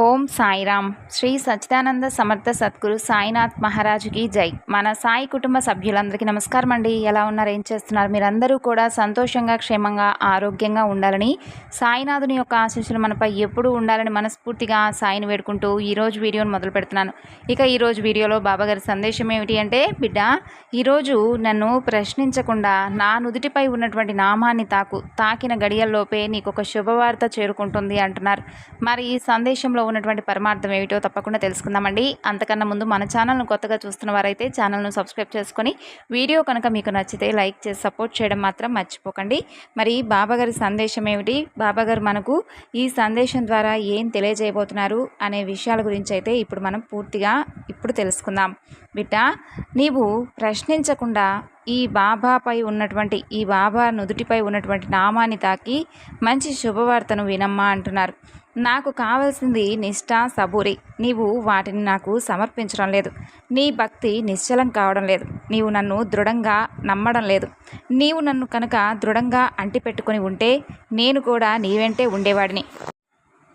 ఓం సాయిరామ్. శ్రీ సచ్చిదానంద సమర్థ సద్గురు సాయినాథ్ మహారాజుకి జై. మన సాయి కుటుంబ సభ్యులందరికీ నమస్కారం అండి. ఎలా ఉన్నారు? ఏం చేస్తున్నారు? మీరందరూ కూడా సంతోషంగా క్షేమంగా ఆరోగ్యంగా ఉండాలని సాయినాథుని యొక్క ఆశీస్సులు మనపై ఎప్పుడూ ఉండాలని మనస్ఫూర్తిగా సాయిని వేడుకుంటూ ఈరోజు వీడియోను మొదలు పెడుతున్నాను. ఇక ఈరోజు వీడియోలో బాబాగారి సందేశం ఏమిటి అంటే బిడ్డ ఈరోజు నన్ను ప్రశ్నించకుండా నా నుదుటిపై ఉన్నటువంటి నామాన్ని తాకు తాకిన గడియల్లోపే నీకు ఒక శుభవార్త చేరుకుంటుంది అంటున్నారు. మరి ఈ సందేశంలో ఉన్నటువంటి పరమార్థం ఏమిటో తప్పకుండా తెలుసుకుందామండి. అంతకన్నా ముందు మన ఛానల్ను కొత్తగా చూస్తున్న వారైతే ఛానల్ను సబ్స్క్రైబ్ చేసుకొని వీడియో కనుక మీకు నచ్చితే లైక్ చేసి సపోర్ట్ చేయడం మాత్రం మర్చిపోకండి. మరి బాబాగారి సందేశం ఏమిటి? బాబాగారు మనకు ఈ సందేశం ద్వారా ఏం తెలియజేయబోతున్నారు అనే విషయాల గురించి అయితే ఇప్పుడు మనం పూర్తిగా ఇప్పుడు తెలుసుకుందాం. బిడ్డ నీవు ప్రశ్నించకుండా ఈ బాబాపై ఉన్నటువంటి ఈ బాబా నుదుటిపై ఉన్నటువంటి నామాన్ని తాకి మంచి శుభవార్తను వినమ్మా అంటున్నారు. నాకు కావాల్సింది నిష్ఠ సబూరి. నీవు వాటిని నాకు సమర్పించడం లేదు. నీ భక్తి నిశ్చలం కావడం లేదు. నీవు నన్ను దృఢంగా నమ్మడం లేదు. నీవు నన్ను కనుక దృఢంగా అంటిపెట్టుకొని ఉంటే నేను కూడా నీ వెంటే ఉండేవాడిని.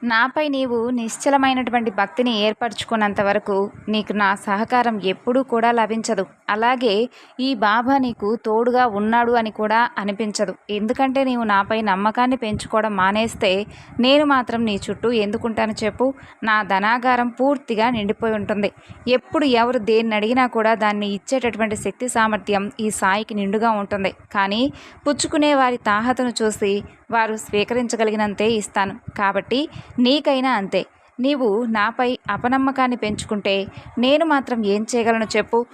నాపై నీవు నిశ్చలమైనటువంటి భక్తిని ఏర్పరచుకున్నంత వరకు నీకు నా సహకారం ఎప్పుడూ కూడా లభించదు. అలాగే ఈ బాబా నీకు తోడుగా ఉన్నాడు అని కూడా అనిపించదు. ఎందుకంటే నీవు నాపై నమ్మకాన్ని పెంచుకోవడం మానేస్తే నేను మాత్రం నీ చుట్టూ ఎందుకుంటాను చెప్పు? నా ధనాగారం పూర్తిగా నిండిపోయి ఉంటుంది. ఎప్పుడు ఎవరు దేన్ని అడిగినా కూడా దాన్ని ఇచ్చేటటువంటి శక్తి సామర్థ్యం ఈ సాయికి నిండుగా ఉంటుంది. కానీ పుచ్చుకునే వారి తాహతను చూసి వారు స్వీకరించగలిగినంతే ఇస్తాను. కాబట్టి నీకైనా అంతే. నీవు నాపై అపనమ్మకాన్ని పెంచుకుంటే నేను మాత్రం ఏం చేయగలను చెప్పు?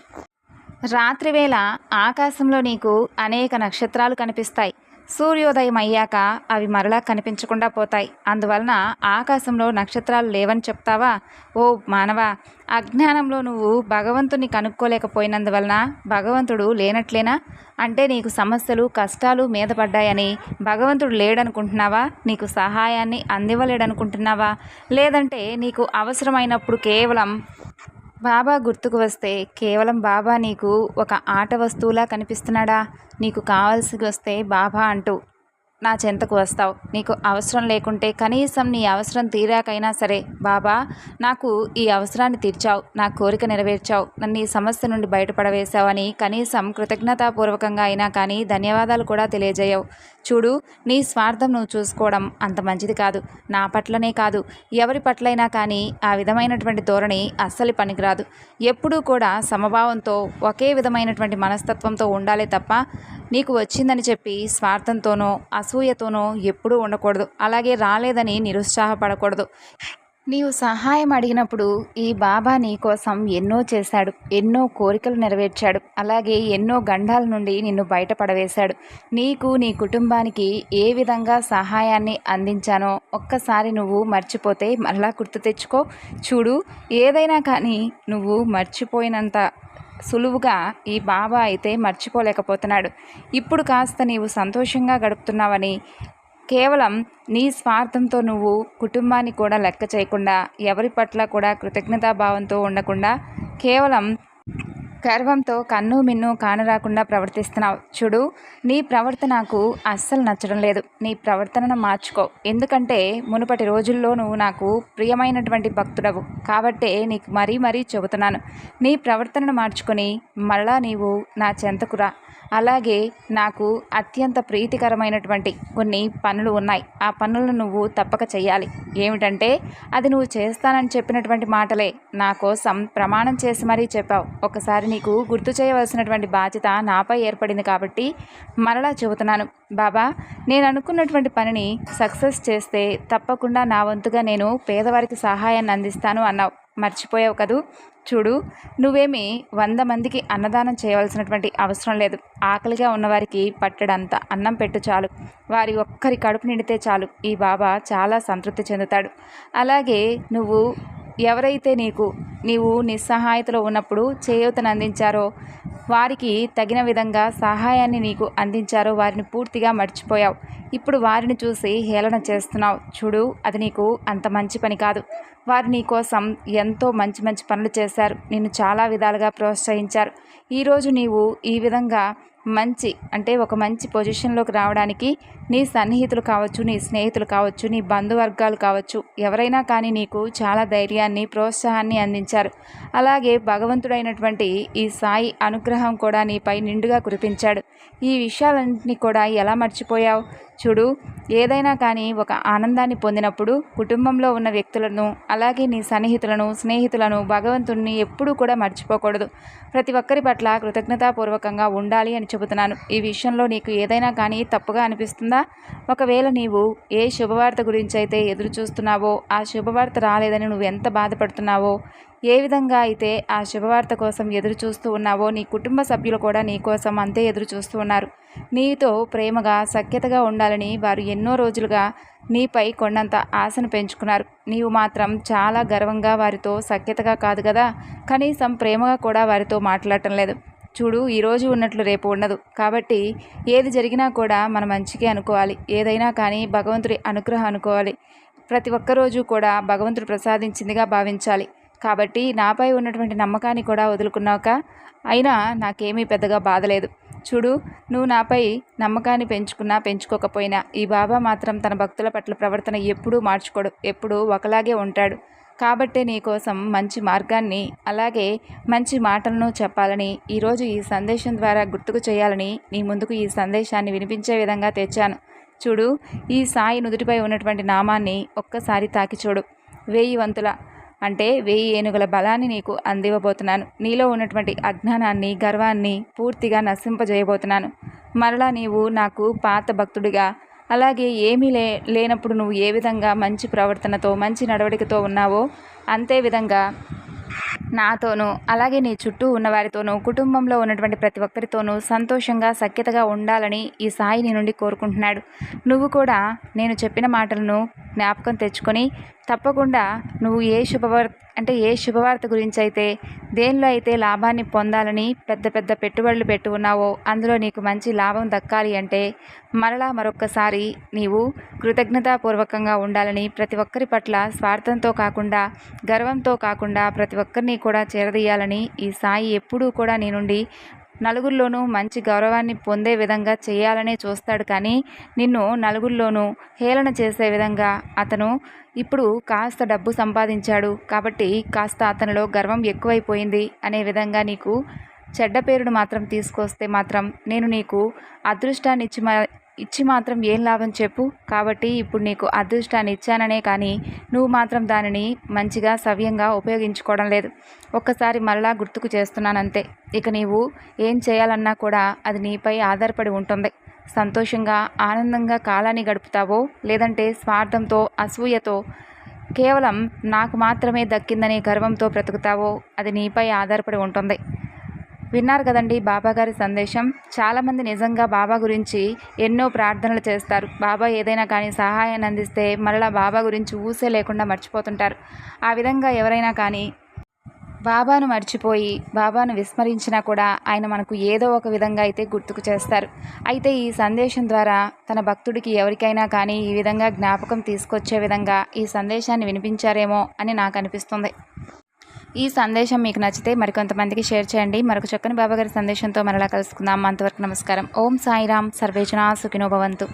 రాత్రివేళ ఆకాశంలో నీకు అనేక నక్షత్రాలు కనిపిస్తాయి. సూర్యోదయం అయ్యాక అవి మరలా కనిపించకుండా పోతాయి. అందువలన ఆకాశంలో నక్షత్రాలు లేవని చెప్తావా? ఓ మానవ అజ్ఞానంలో నువ్వు భగవంతుని కనుక్కోలేకపోయినందువలన భగవంతుడు లేనట్లేనా? అంటే నీకు సమస్యలు కష్టాలు మీద పడ్డాయని భగవంతుడు లేడనుకుంటున్నావా? నీకు సహాయాన్ని అందివ్వలేడనుకుంటున్నావా? లేదంటే నీకు అవసరమైనప్పుడు కేవలం బాబా గుర్తుకు వస్తే కేవలం బాబా నీకు ఒక ఆట వస్తువులా కనిపిస్తున్నాడా? నీకు కావాల్సి వస్తే బాబా అంటూ. నా చెంతకు వస్తావు. నీకు అవసరం లేకుంటే కనీసం నీ అవసరం తీరాకైనా సరే బాబా నాకు ఈ అవసరాన్ని తీర్చావు. నా కోరిక నెరవేర్చావు. నన్ను ఈ సమస్య నుండి బయటపడవేశావని కనీసం కృతజ్ఞతాపూర్వకంగా అయినా కానీ ధన్యవాదాలు కూడా తెలియజేయవు. చూడు నీ స్వార్థం నువ్వు చూసుకోవడం అంత మంచిది కాదు. నా పట్లనే కాదు. ఎవరి పట్లైనా కానీ ఆ విధమైనటువంటి ధోరణి అస్సలు పనికిరాదు. ఎప్పుడూ కూడా సమభావంతో ఒకే విధమైనటువంటి మనస్తత్వంతో ఉండాలి తప్ప నీకు వచ్చిందని చెప్పి స్వార్థంతోనో అసూయతోనో ఎప్పుడూ ఉండకూడదు. అలాగే రాలేదని నిరుత్సాహపడకూడదు. నీవు సహాయం అడిగినప్పుడు ఈ బాబా నీ కోసం ఎన్నో చేశాడు. ఎన్నో కోరికలు నెరవేర్చాడు. అలాగే ఎన్నో గండాల నుండి నిన్ను బయటపడవేశాడు. నీకు నీ కుటుంబానికి ఏ విధంగా సహాయాన్ని అందించానో ఒక్కసారి నువ్వు మర్చిపోతే మళ్ళా గుర్తు తెచ్చుకో. చూడు ఏదైనా కానీ నువ్వు మర్చిపోయినంత సులువుగా ఈ బాబా అయితే మర్చిపోలేకపోతున్నాడు. ఇప్పుడు కాస్త నీవు సంతోషంగా గడుపుతున్నావని కేవలం నీ స్వార్థంతో నువ్వు కుటుంబాన్ని కూడా లెక్క చేయకుండా ఎవరి పట్ల కూడా కృతజ్ఞతాభావంతో ఉండకుండా కేవలం గర్వంతో కన్ను మిన్ను కానరాకుండా ప్రవర్తిస్తున్నావు. చూడు నీ ప్రవర్తన నాకు అస్సలు నచ్చడం లేదు. నీ ప్రవర్తనను మార్చుకో. ఎందుకంటే మునుపటి రోజుల్లో నువ్వు నాకు ప్రియమైనటువంటి భక్తుడవు. కాబట్టే నీకు మరీ మరీ చెబుతున్నాను. నీ ప్రవర్తనను మార్చుకొని మళ్ళా నీవు నా చెంతకురా అలాగే నాకు అత్యంత ప్రీతికరమైనటువంటి కొన్ని పనులు ఉన్నాయి. ఆ పనులను నువ్వు తప్పక చేయాలి ఏమిటంటే అది నువ్వు చేస్తానని చెప్పినటువంటి మాటలే నా కోసం ప్రమాణం చేసి మరీ చెప్పావు. ఒకసారి నీకు గుర్తు చేయవలసినటువంటి బాధ్యత నాపై ఏర్పడింది కాబట్టి మరలా చెబుతున్నాను. బాబా నేను అనుకున్నటువంటి పనిని సక్సెస్ చేస్తే తప్పకుండా నా వంతుగా నేను పేదవారికి సహాయాన్ని అందిస్తాను అన్నావు. మర్చిపోయావు కదూ? చూడు నువ్వేమి వంద మందికి అన్నదానం చేయవలసినటువంటి అవసరం లేదు. ఆకలిగా ఉన్నవారికి పట్టడంత అన్నం పెట్టు చాలు. వారి ఒక్కరి కడుపు నిండితే చాలు. ఈ బాబా చాలా సంతృప్తి చెందుతాడు. అలాగే నువ్వు ఎవరైతే నీకు నీవు నిస్సహాయతలో ఉన్నప్పుడు చేయూతను అందించారో వారికి తగిన విధంగా సహాయాన్ని నీకు అందించారో వారిని పూర్తిగా మర్చిపోయావు. ఇప్పుడు వారిని చూసి హేళన చేస్తున్నావు. చూడు అది నీకు అంత మంచి పని కాదు. వారు నీ కోసం ఎంతో మంచి మంచి పనులు చేశారు. నిన్ను చాలా విధాలుగా ప్రోత్సహించారు. ఈరోజు నీవు ఈ విధంగా మంచి అంటే ఒక మంచి పొజిషన్లోకి రావడానికి నీ సన్నిహితులు కావచ్చు నీ స్నేహితులు కావచ్చు నీ బంధువర్గాలు కావచ్చు ఎవరైనా కానీ నీకు చాలా ధైర్యాన్ని ప్రోత్సాహాన్ని అందించారు. అలాగే భగవంతుడైనటువంటి ఈ సాయి అనుగ్రహం కూడా నీపై నిండుగా కురిపించాడు. ఈ విషయాలన్నింటినీ కూడా ఎలా మర్చిపోయావు? చూడు ఏదైనా కానీ ఒక ఆనందాన్ని పొందినప్పుడు కుటుంబంలో ఉన్న వ్యక్తులను అలాగే నీ సన్నిహితులను స్నేహితులను భగవంతుణ్ణి ఎప్పుడూ కూడా మర్చిపోకూడదు. ప్రతి ఒక్కరి పట్ల కృతజ్ఞతాపూర్వకంగా ఉండాలి అని చెబుతున్నాను. ఈ విషయంలో నీకు ఏదైనా కానీ తప్పుగా అనిపిస్తుందా? ఒకవేళ నీవు ఏ శుభవార్త గురించి అయితే ఎదురు చూస్తున్నావో ఆ శుభవార్త రాలేదని నువ్వు ఎంత బాధపడుతున్నావో ఏ విధంగా అయితే ఆ శుభవార్త కోసం ఎదురు చూస్తూ ఉన్నావో నీ కుటుంబ సభ్యులు కూడా నీ కోసం అంతే ఎదురు చూస్తూ ఉన్నారు. నీతో ప్రేమగా సఖ్యతగా ఉండాలని వారు ఎన్నో రోజులుగా నీపై కొండంత ఆశను పెంచుకున్నారు. నీవు మాత్రం చాలా గర్వంగా వారితో సఖ్యతగా కాదు కదా? కనీసం ప్రేమగా కూడా వారితో మాట్లాడటం లేదు. చూడు ఈరోజు ఉన్నట్లు రేపు ఉండదు. కాబట్టి ఏది జరిగినా కూడా మన మంచికే అనుకోవాలి. ఏదైనా కానీ భగవంతుడి అనుగ్రహం అనుకోవాలి. ప్రతి ఒక్క రోజు కూడా భగవంతుడు ప్రసాదించిందిగా భావించాలి. కాబట్టి నాపై ఉన్నటువంటి నమ్మకాన్ని కూడా వదులుకున్నాక అయినా నాకేమీ పెద్దగా బాధలేదు చూడు నువ్వు నాపై నమ్మకాన్ని పెంచుకున్నా పెంచుకోకపోయినా ఈ బాబా మాత్రం తన భక్తుల పట్ల ప్రవర్తన ఎప్పుడూ మార్చుకోడు ఎప్పుడూ ఒకలాగే ఉంటాడు. కాబట్టే నీకోసం మంచి మార్గాన్ని అలాగే మంచి మాటలను చెప్పాలని ఈరోజు ఈ సందేశం ద్వారా గుర్తుకు చేయాలని నీ ముందుకు ఈ సందేశాన్ని వినిపించే విధంగా తెచ్చాను. చూడు ఈ సాయి నుదుటిపై ఉన్నటువంటి నామాన్ని ఒక్కసారి తాకి చూడు వేయి వంతుల అంటే వెయ్యి ఏనుగుల బలాన్ని నీకు అందివ్వబోతున్నాను. నీలో ఉన్నటువంటి అజ్ఞానాన్ని గర్వాన్ని పూర్తిగా నశింపజేయబోతున్నాను. మరలా నీవు నాకు పాత భక్తుడిగా అలాగే ఏమీ లే లేనప్పుడు నువ్వు ఏ విధంగా మంచి ప్రవర్తనతో మంచి నడవడికతో ఉన్నావో అంతే విధంగా నాతోనూ అలాగే నీ చుట్టూ ఉన్నవారితోనూ కుటుంబంలో ఉన్నటువంటి ప్రతి ఒక్కరితోనూ సంతోషంగా సఖ్యతగా ఉండాలని ఈ సాయి నీ నుండి కోరుకుంటున్నాడు. నువ్వు కూడా నేను చెప్పిన మాటలను జ్ఞాపకం తెచ్చుకొని తప్పకుండా నువ్వు ఏ శుభవార్త అంటే ఏ శుభవార్త గురించి అయితే దేనిలో అయితే లాభాన్ని పొందాలని పెద్ద పెద్ద పెట్టుబడులు పెట్టి ఉన్నావో అందులో నీకు మంచి లాభం దక్కాలి అంటే మరలా మరొక్కసారి నీవు కృతజ్ఞతాపూర్వకంగా ఉండాలని ప్రతి ఒక్కరి పట్ల స్వార్థంతో కాకుండా గర్వంతో కాకుండా ప్రతి ఒక్కరిని కూడా చేరదీయాలని ఈ సాయి ఎప్పుడూ కూడా నీ నుండి నలుగురిలోనూ మంచి గౌరవాన్ని పొందే విధంగా చేయాలనే చూస్తాడు కానీ నిన్ను నలుగురిలోనూ హేళన చేసే విధంగా అతను ఇప్పుడు కాస్త డబ్బు సంపాదించాడు కాబట్టి కాస్త అతనిలో గర్వం ఎక్కువైపోయింది అనే విధంగా నీకు చెడ్డ పేరును మాత్రం తీసుకొస్తే మాత్రం నేను నీకు అదృష్టాన్ని ఇచ్చి మా ఇచ్చి మాత్రం ఏం లాభం చెప్పు. కాబట్టి ఇప్పుడు నీకు అదృష్టాన్ని ఇచ్చాననే కానీ నువ్వు మాత్రం దానిని మంచిగా సవ్యంగా ఉపయోగించుకోవడం లేదు. ఒక్కసారి మరలా గుర్తుకు చేస్తున్నానంతే. ఇక నీవు ఏం చేయాలన్నా కూడా అది నీపై ఆధారపడి ఉంటుంది. సంతోషంగా ఆనందంగా కాలాన్ని గడుపుతావో లేదంటే స్వార్థంతో అసూయతో కేవలం నాకు మాత్రమే దక్కిందనే గర్వంతో బ్రతుకుతావో అది నీపై ఆధారపడి ఉంటుంది. విన్నారు కదండి బాబా గారి సందేశం. చాలామంది నిజంగా బాబా గురించి ఎన్నో ప్రార్థనలు చేస్తారు. బాబా ఏదైనా కానీ సహాయాన్ని అందిస్తే మరలా బాబా గురించి ఊసే లేకుండా మర్చిపోతుంటారు. ఆ విధంగా ఎవరైనా కానీ బాబాను మర్చిపోయి బాబాను విస్మరించినా కూడా ఆయన మనకు ఏదో ఒక విధంగా అయితే గుర్తుకు చేస్తారు. అయితే ఈ సందేశం ద్వారా తన భక్తుడికి ఎవరికైనా కానీ ఈ విధంగా జ్ఞాపకం తీసుకొచ్చే విధంగా ఈ సందేశాన్ని వినిపించారేమో అని నాకు అనిపిస్తుంది. ఈ సందేశం మీకు నచ్చితే మరికొంతమందికి షేర్ చేయండి. మరొక చక్కని బాబాగారి సందేశంతో మరలా కలుసుకుందాం. అంతవరకు నమస్కారం. ఓం సాయిరామ్. సర్వేజనా సుఖినోభవంతు